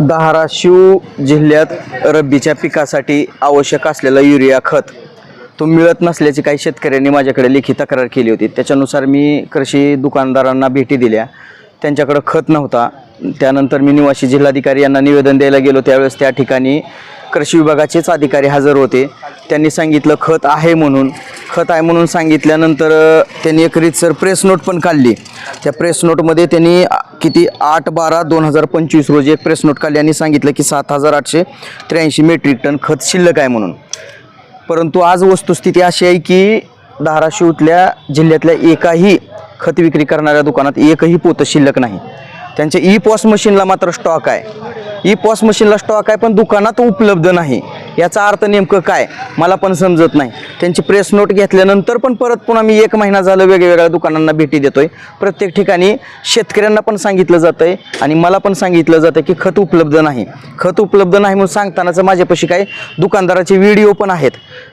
धाराशिव जिल्ह्यात रब्बीच्या पिकासाठी आवश्यक असलेला युरिया खत. तो मिळत नसल्याची काही शेतकऱ्यांनी माझ्याकडे लेखी तक्रार केली होती. त्याच्यानुसार मी कृषी दुकानदारांना भेटी दिल्या. त्यांच्याकडं खत नव्हता. त्यानंतर मी निवासी जिल्हाधिकारी यांना निवेदन द्यायला गेलो. त्यावेळेस त्या ठिकाणी कृषी विभागाचेच अधिकारी हजर होते. त्यांनी सांगितलं खत आहे म्हणून. खत आहे म्हणून सांगितल्यानंतर त्यांनी एक रीतसर प्रेस नोट पण काढली. त्या प्रेस नोटमध्ये त्यांनी किती? आठ बारा दोन हजार पंचवीस रोजी एक प्रेस नोट काढली आणि सांगितलं की सात हजार आठशे त्र्याऐंशी मेट्रिक टन खत शिल्लक आहे म्हणून. परंतु आज वस्तुस्थिती अशी आहे की धाराशिवतल्या जिल्ह्यातल्या एकाही खत विक्री करणाऱ्या दुकानात एकही पोतं शिल्लक नाही. त्यांच्या ई पॉस मशीनला मात्र स्टॉक आहे. ई पॉस मशीनला स्टॉक आहे पण दुकानात उपलब्ध नाही. याचा अर्थ नेमकं काय? मला पण समजत नाही. त्यांची प्रेस नोट घेतल्यानंतर पण परत पुन्हा मी एक महिना झालं वेगवेगळ्या दुकानांना भेटी देतोय. प्रत्येक ठिकाणी शेतकऱ्यांना पण सांगितलं जातं आहे आणि मला पण सांगितलं जातं की खत उपलब्ध नाही. खत उपलब्ध नाही म्हणून सांगतानाच माझ्यापाशी काय? दुकानदाराचे व्हिडिओ पण आहेत.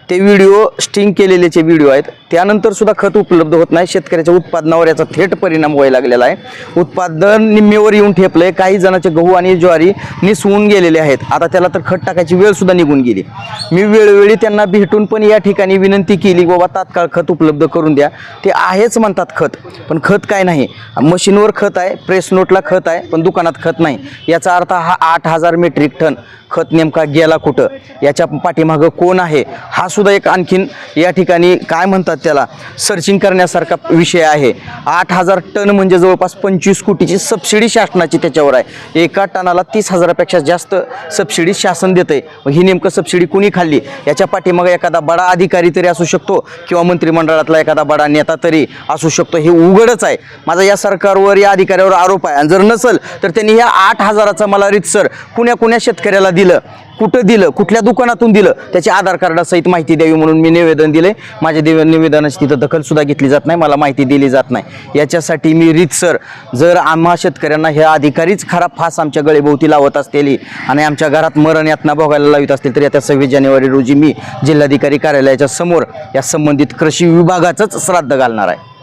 ते व्हिडिओ स्टिंग केलेलेचे व्हिडिओ आहेत. त्यानंतर सुद्धा खत उपलब्ध होत नाही. शेतकऱ्याच्या उत्पादनावर याचा थेट परिणाम व्हायला लागलेला आहे. उत्पादन निम्मेवर येऊन ठेपलंय. काही जणांचे गहू आणि ज्वारी निसवून गेलेले आहेत. आता त्याला तर खत टाकायची वेळ सुद्धा निघून गेली. मी वेळोवेळी त्यांना भेटून पण या ठिकाणी विनंती केली बाबा तात्काळ खत उपलब्ध करून द्या. ते आहेच म्हणतात खत पण खत काय नाही. मशीनवर खत आहे प्रेस नोटला खत आहे पण दुकानात खत नाही. याचा अर्थ हा आठ हजार मेट्रिक टन खत नेमका गेला कुठं? याच्या पाठीमागं कोण आहे? हा सुद्धा एक आणखीन या ठिकाणी काय म्हणतात त्याला सर्चिंग करण्यासारखा विषय आहे. आठ हजार टन म्हणजे जवळपास पंचवीस कोटीची सबसिडी शासनाची त्याच्यावर आहे. एका टनाला तीस हजारापेक्षा जास्त सबसिडी शासन देते ही नेमकं सबसिडी कुणी खाल्ली? याच्या पाठीमागं एखादा बडा अधिकारी तरी असू शकतो किंवा मंत्रिमंडळातला एखादा बडा नेता तरी असू शकतो. हे उघडच आहे. माझा या सरकारवर या अधिकाऱ्यावर आरोप आहे. आणि जर नसेल तर त्यांनी ह्या आठ हजाराचा मला रितसर कुण्या कुण्या शेतकऱ्याला दिलं? कुठं दिलं कुठल्या दुकानातून दिलं त्याची आधार कार्डासहित माहिती द्यावी म्हणून मी निवेदन दिले माझ्या देव निवेदनाची तिथं दखलसुद्धा घेतली जात नाही मला माहिती दिली जात नाही. याच्यासाठी मी रीतसर जर आम्हा शेतकऱ्यांना हे अधिकारीच खराब फास आमच्या गळेभोवती लावत असतील आणि आमच्या घरात मरण यातना भोगायला लावित असतील तर येत्या सव्वीस जानेवारी रोजी मी जिल्हाधिकारी कार्यालयाच्या समोर या संबंधित कृषी विभागाचंच श्राद्ध घालणार आहे.